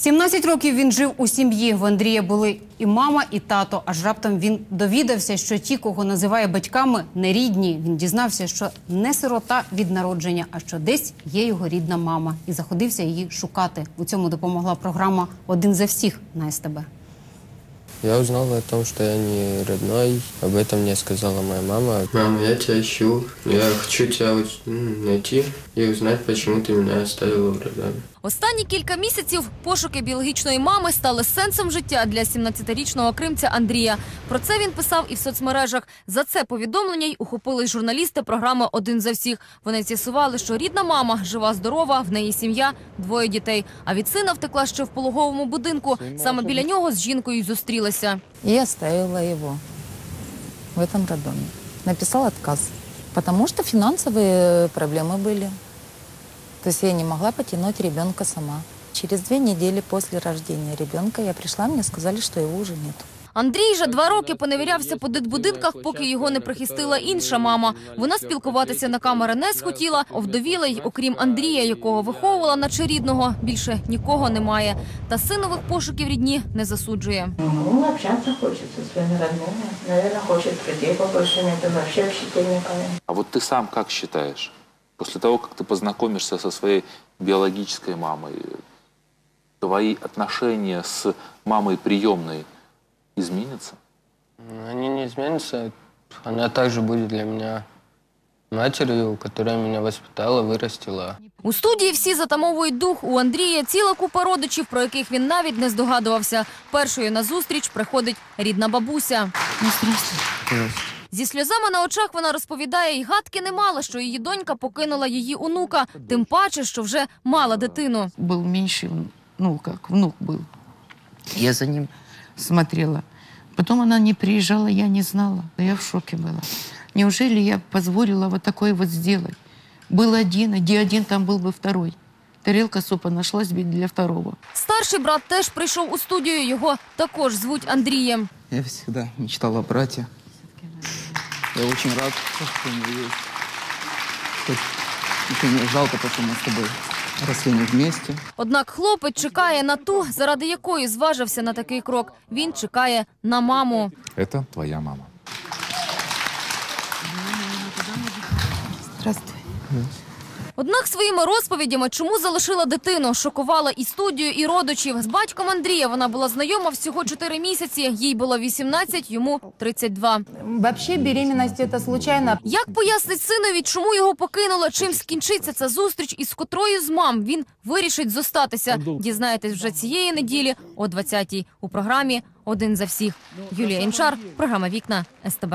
17 років він жив у сім'ї. В Андрія були і мама, і тато. Аж раптом він довідався, що ті, кого називає батьками, не рідні. Він дізнався, що не сирота від народження, а що десь є його рідна мама, і заходився її шукати. У цьому допомогла програма Один за всіх на СТБ. Я узнал о том, что я не родной. Об этом мне сказала моя мама. Мама, я тебя ищу. Я хочу тебя найти и узнать, почему ты меня оставила в роддоме. Останні кілька місяців пошуки біологічної мами стали сенсом життя для 17-річного кримця Андрія. Про це він писав і в соцмережах. За це повідомлення й ухопились журналісти програми Один за всіх. Вони з'ясували, що рідна мама жива, здорова, в неї сім'я, двоє дітей. А від сина втекла ще в пологовому будинку. Саме біля нього з жінкою й зустрілася. И оставила его в этом роддоме. Написал отказ, потому что финансовые проблемы были. То есть я не могла потянуть ребенка сама. Через две недели после рождения ребенка я пришла, мне сказали, что его уже нет. Андрій же два роки поневірявся по дитбудинках, поки його не прихистила інша мама. Вона спілкуватися на камери не схотіла, овдовіла й, окрім Андрія, якого виховувала наче рідного, більше нікого немає. Та синових пошуків рідні не засуджує. Ну, общаться хочется с своими родными. Наверное, хочет друзей побольше нет, и вообще общения никого. А вот ты сам как считаешь, после того, как ты познакомишься со своей биологической мамой, твои отношения с мамой приемной изменятся? Они не изменятся. Она также будет для меня матерью, которая меня воспитала, вырастила. У студії всі затамовують дух. У Андрія ціла купа родичів, про яких він навіть не здогадувався. Першою на зустріч приходить рідна бабуся. Зі сльозами на очах вона розповідає, й гадки не мала, що її донька покинула її онука, тим паче, що вже мала дитину. был меньший, вн- ну, как внук был. Я за ним смотрела. Потом она не приезжала, я не знала. Я в шоке была. Неужели я позволила вот такое вот сделать? Был один, а где один, там был бы второй. Тарелка супа нашлась бы для второго. Старший брат теж прийшов у студію. Його також звуть Андрієм. Я всегда мечтал о брате. Я очень рад, что мы есть. Хоть еще мне жалко, потому что мы с тобой росли не вместе. Однак хлопець чекає на ту, заради якої зважився на такий крок. Він чекає на маму. Это твоя мама. Здравствуй. Однак своїми розповідями, чому залишила дитину, шокувала і студію, і родичів. З батьком Андрія вона була знайома всього 4 місяці. Їй було 18, йому 32. Вообще беременность это случайно. Як пояснить синові, чому його покинула, чим скінчиться ця зустріч і з котрою з мам він вирішить зостатися? Дізнаєтесь вже цієї неділі о 20-й у програмі Один за всіх. Юлія Інчар, програма Вікна СТБ.